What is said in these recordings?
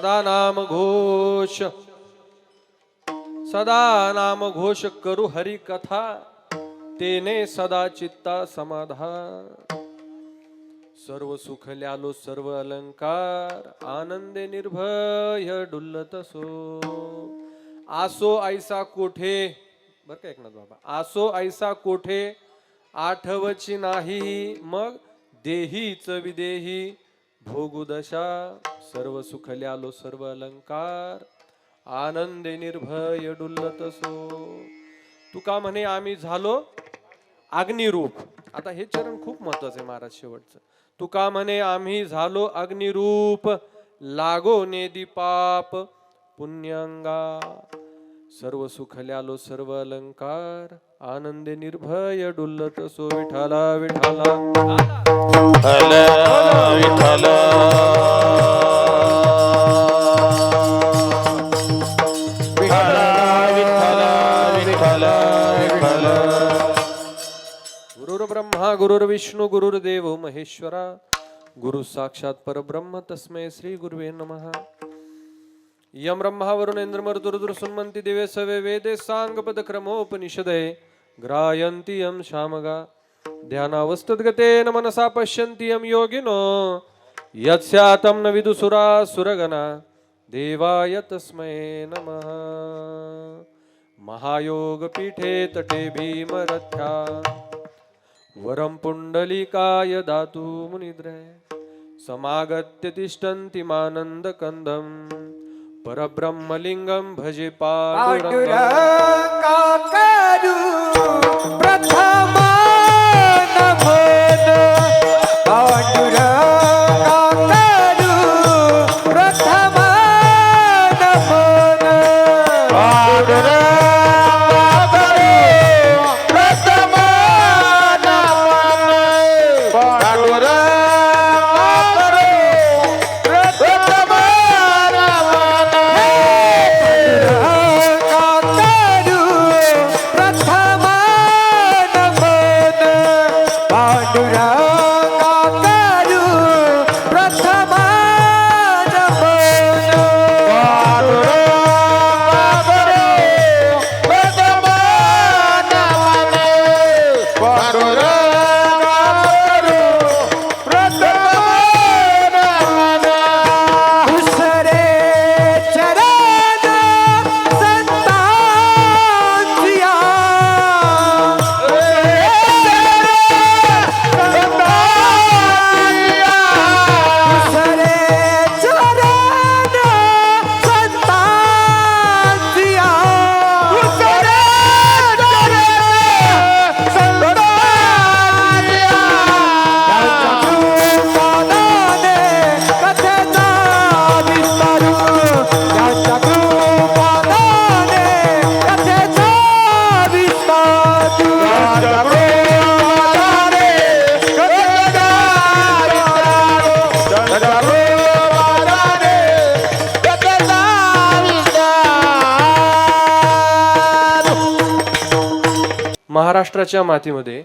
सदा नाम घोष। सदा नाम घोष करू हरी कथा तेने सदा चित्ता समाधान। सर्व सुख ल्यालो सर्व अलंकार आनंदे निर्भय डुल्लत सो आसो ऐसा कोठे बर का एकनाथ बाबा आसो ऐसा कोठे आठवची नाही मग देहीच विदेही। भोगुदशा सर्व सुखल्यालो सर्व अलंकार आनंदे निर्भय डुल्लत सो तुका म्हणे आम्ही झालो अग्निरूप. आता हे चरण खूप महत्वाचं आहे महाराज शेवटचं. तुका म्हणे आम्ही झालो अग्निरूप लागो नेदी पाप पुण्यंगा. सर्व सुखल्यालो सर्व अलंकार आनंदे निर्भय डुल्लत सो विठाला विठाला विठ्ठल. विठ्ठल गुरुर्ब्रह्मा गुरुर्विष्णू गुरुर्देव महेश्वरा. गुरु साक्षात परब्रह्म तस्मै श्री गुरुवे नमः. यम ब्रह्मा वरुणेंद्र मरुदुरुदुर दिवे सवे वेदे सांगपद क्रमोपनिषदे ग्रायंती यम शामगा. ध्यानावस्थद्गतेन मनसा पश्यन्ति यम योगिनो यत्स्यातं न विदुसुरा सुरगणा देवाय तस्मै नमः महायोगपीठे तटे भीमरथ्या वरं पुण्डलिकाय दातु मुनिद्रय समागत्य तिष्ठन्ति मानन्दकन्दं परब्रह्मलिङ्गं भजे पाण्डुरङ्गम् महाराष्ट्राच्या मातीमध्ये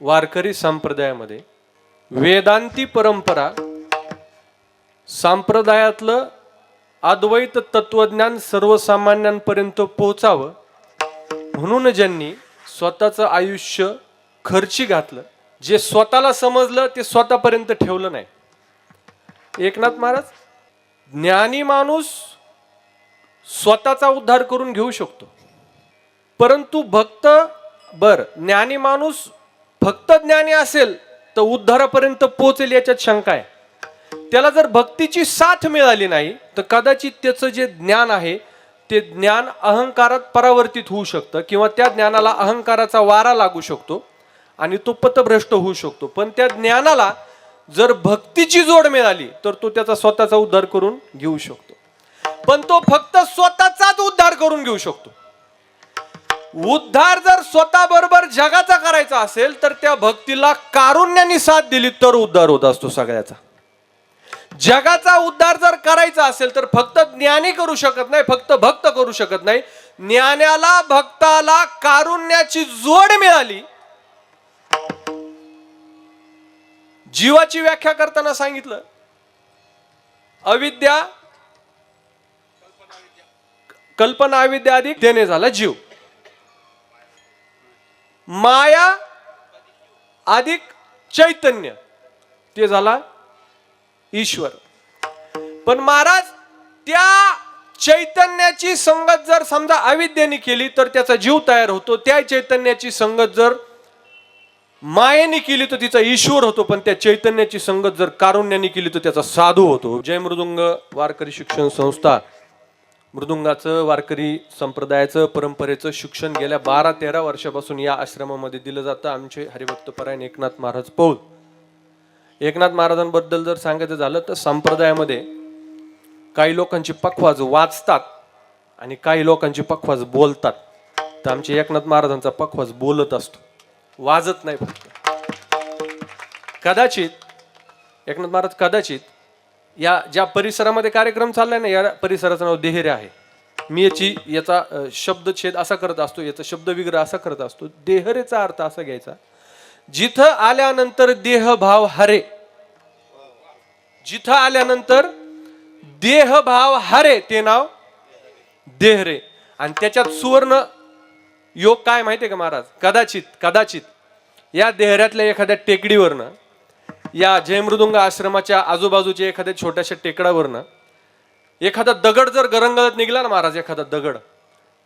वारकरी संप्रदायामध्ये वेदांती परंपरा संप्रदायातलं अद्वैत तत्वज्ञान सर्वसामान्यांपर्यंत पोहोचावं म्हणून ज्यांनी स्वतःचं आयुष्य खर्ची घातलं जे स्वतःला समजलं ते स्वतःपर्यंत ठेवलं नाही. एकनाथ महाराज ज्ञानी माणूस स्वतःचा उद्धार करून घेऊ शकतो. परंतु भक्त बर ज्ञानी माणूस फक्त ज्ञानी असेल तर उद्धारापर्यंत पोहोचेल याच्यात शंका आहे. त्याला जर भक्तीची साथ मिळाली नाही तर कदाचित त्याचं जे ज्ञान आहे ते ज्ञान अहंकारात परावर्तित होऊ शकतं किंवा त्या ज्ञानाला अहंकाराचा वारा लागू शकतो आणि तो पथभ्रष्ट होऊ शकतो. पण त्या ज्ञानाला जर भक्तीची जोड मिळाली तर तो त्याचा स्वतःचा उद्धार करून घेऊ शकतो. पण तो फक्त स्वतःचाच उद्धार करून घेऊ शकतो. उद्धार जर स्वतः बरोबर जगाचा करायचा असेल तर त्या भक्तीला कारुण्याने साथ दिली तर उद्धार होत असतो सगळ्याचा. जगाचा उद्धार जर करायचा असेल तर फक्त ज्ञानी करू शकत नाही फक्त भक्त करू शकत नाही. ज्ञानाला भक्ताला कारुण्याची जोड मिळाली. जीवाची व्याख्या करताना सांगितलं. अविद्या कल्पना अविद्या अधिक देणे झाला जीव. माया अधिक चैतन्य. ते झाला ईश्वर. पण महाराज त्या चैतन्याची संगत जर समजा अविद्येने केली तर त्याचा जीव तयार होतो. त्या चैतन्याची संगत जर मायेने केली तर तिचा ईश्वर होतो. पण त्या चैतन्याची संगत जर कारुण्याने केली तर त्याचा साधू होतो. जय मृदुंग वारकरी शिक्षण संस्था. मृदुंगाचं वारकरी संप्रदायाचं परंपरेचं शिक्षण गेल्या बारा तेरा वर्षापासून या आश्रमामध्ये दिलं जातं. आमचे हरिभक्तपरायण एकनाथ महाराज पौल. एकनाथ महाराजांबद्दल जर सांगायचं झालं तर संप्रदायामध्ये काही लोकांची पखवाज वाचतात आणि काही लोकांची पखवाज बोलतात. तर आमचे एकनाथ महाराजांचा पखवाज बोलत असतो. वाजत नाही फक्त. कदाचित एकनाथ महाराज कदाचित या ज्या परिसरामध्ये कार्यक्रम चाललाय ना या परिसराचं नाव देहेरे आहे. मी याची याचा अ, शब्दछेद असा करत असतो याचा शब्दविग्रह असा करत असतो देहरेचा अर्थ असा घ्यायचा. जिथं आल्यानंतर देहभाव हरे जिथं आल्यानंतर देहभाव हरे ते नाव देहरे. आणि त्याच्यात सुवर्ण योग काय माहितीये का महाराज? कदाचित कदाचित या देहऱ्यातल्या एखाद्या टेकडीवरनं या जयमृदुंग आश्रमाच्या आजूबाजूच्या एखाद्या छोट्याशा टेकडावरनं एखादा दगड जर गरंगळत निघाला ना महाराज एखादा दगड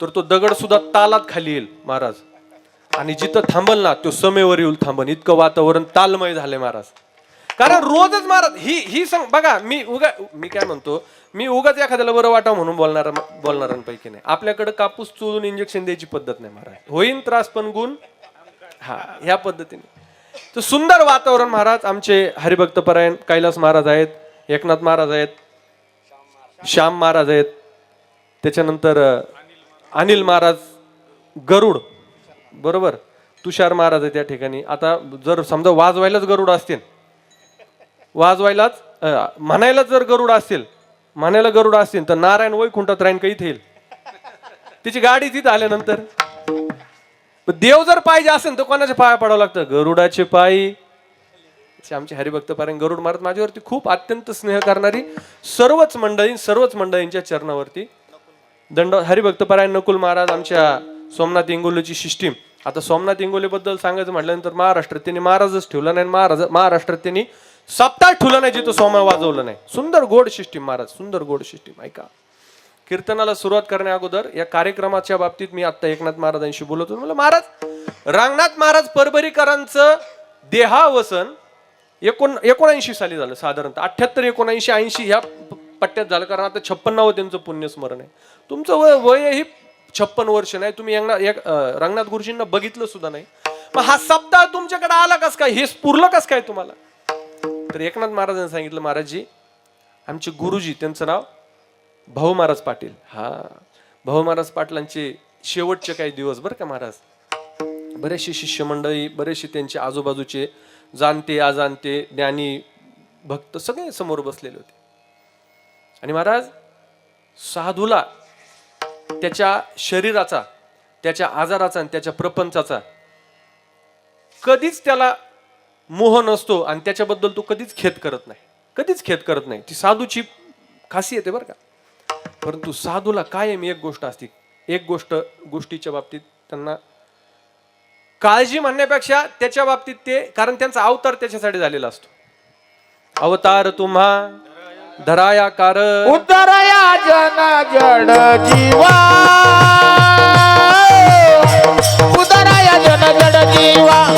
तर तो दगड सुद्धा तालात खाली येईल महाराज. आणि जिथं थांबल ना तो समेवर येऊन थांबल इतकं वातावरण तालमय झालंय महाराज. कारण रोजच महाराज ही ही सांग बघा मी उगा मी काय म्हणतो मी उगाच एखाद्याला बरं वाटावं म्हणून बोलणार बोलणाऱ्यांपैकी नाही. आपल्याकडे कापूस चोळून इंजेक्शन द्यायची पद्धत नाही महाराज. होईन त्रास पण गुण हा ह्या पद्धतीने. तर सुंदर वातावरण महाराज आमचे हरिभक्त परायण कैलास महाराज आहेत एकनाथ महाराज आहेत श्याम महाराज आहेत त्याच्यानंतर अनिल महाराज गरुड बरोबर? तुषार महाराज आहे त्या ठिकाणी. आता जर समजा वाजवायलाच गरुड असतील वाजवायलाच म्हणायलाच जर गरुड असतील म्हणायला गरुड असतील तर नारायण वैकुंठात राहीन काही येईल? तिची गाडी तिथं आल्यानंतर. देव जर पाहिजे असेल तर कोणाच्या पाया पडावं लागतं? गरुडाचे पायी. आमचे हरिभक्त पारायण गरुड महाराज माझ्यावरती खूप अत्यंत स्नेह करणारी सर्वच मंडळी सर्वच मंडळींच्या चरणावरती. दंड हरिभक्त पारायण नकुल महाराज आमच्या सोमनाथ इंगोलीची सिस्टीम आता सोमनाथ इंगोली बद्दल सांगायचं म्हटल्यानंतर महाराष्ट्रात त्यांनी महाराजच ठेवला नाही महाराज महाराष्ट्रात त्यांनी सप्ताह ठेवलं नाही जिथं सोमा वाजवलं नाही. सुंदर गोड सिस्टीम महाराज सुंदर गोड सिस्टीम ऐका. कीर्तनाला सुरुवात करण्या अगोदर या कार्यक्रमाच्या बाबतीत मी आता एकनाथ महाराजांशी बोलत होतो. म्हणलं महाराज रांगनाथ महाराज परभरीकरांचं देहावसन एकोण एकोणऐंशी साली झालं साधारणतः. अठ्याहत्तर एकोणऐंशी ऐंशी ह्या पट्ट्यात झालं कारण आता छप्पन्नावं त्यांचं पुण्यस्मरण आहे. तुमचं वय वयही छप्पन वर्ष नाही तुम्ही यांना एक रंगनाथ गुरुजींना बघितलं सुद्धा नाही. मग हा सप्ताह तुमच्याकडे आला कस काय? हे स्फुरलं कस काय तुम्हाला? तर एकनाथ महाराजांनी सांगितलं महाराजजी आमचे गुरुजी त्यांचं नाव भाऊ महाराज पाटील. हा. भाऊ महाराज पाटलांचे शेवटचे काही दिवस बरं का महाराज? बरेचसे शिष्यमंडळी बरेचसे त्यांचे आजूबाजूचे जाणते अजाणते ज्ञानी भक्त सगळे समोर बसलेले होते. आणि महाराज साधूला त्याच्या शरीराचा त्याच्या आजाराचा आणि त्याच्या प्रपंचाचा कधीच त्याला मोह नसतो आणि त्याच्याबद्दल तो कधीच खेद करत नाही. कधीच खेद करत नाही. ती साधूची खासियत आहे बरं का. परंतु साधूला कायम एक गोष्ट असते. एक गोष्ट गोष्टीच्या बाबतीत त्यांना काळजी म्हणण्यापेक्षा त्याच्या बाबतीत ते कारण त्यांचा अवतार त्याच्यासाठी झालेला असतो. अवतार तुम्हा धराया कार उतरया जना जड जीवा. उतरया जन जड जीवा.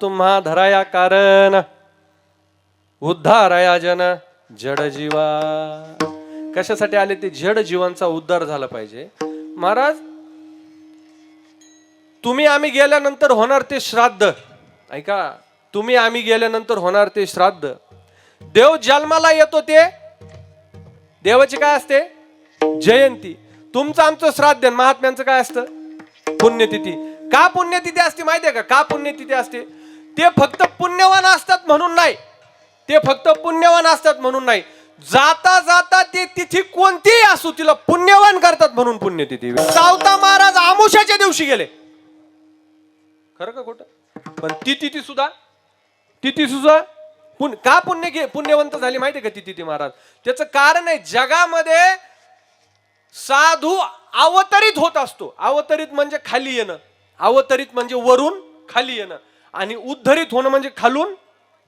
तुम्हा धराया कारण. उद्धाराया जन जड जीवा. कशासाठी आले ते जड जीवांचा उद्धार झाला पाहिजे? महाराज तुम्ही आम्ही गेल्यानंतर होणार ते श्राद्ध. ऐका तुम्ही आम्ही गेल्यानंतर होणार ते श्राद्ध. देव जन्माला येतो ते. देवाची काय असते? जयंती. तुमचं आमचं श्राद्ध महात्म्यांचं काय असतं? पुण्यतिथी. का पुण्यतिथी असते माहितीये का? का पुण्यतिथी असते? ते फक्त पुण्यवान असतात म्हणून नाही. ते फक्त पुण्यवान असतात म्हणून नाही. जाता जाता ते तिथी कोणतीही असू तिला पुण्यवान करतात म्हणून पुण्यतिथी सावता महाराज आमुषाच्या दिवशी गेले. खरं का खोटं? पण ती तिथी सुद्धा तिथी सुद्धा पुण्य का पुण्य घे पुण्यवंत झाली माहिती का ती तिथी महाराज? त्याचं कारण आहे जगामध्ये साधू अवतरित होत असतो. अवतरित म्हणजे खाली येणं. अवतरित म्हणजे वरून खाली येणं. आणि उद्धरित होणं म्हणजे खालून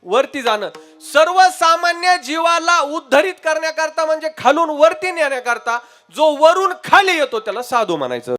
वरती जाणं. सर्वसामान्य जीवाला उद्धरित करण्याकरता म्हणजे खालून वरती नेण्याकरता जो वरून खाली येतो त्याला साधू म्हणायचं.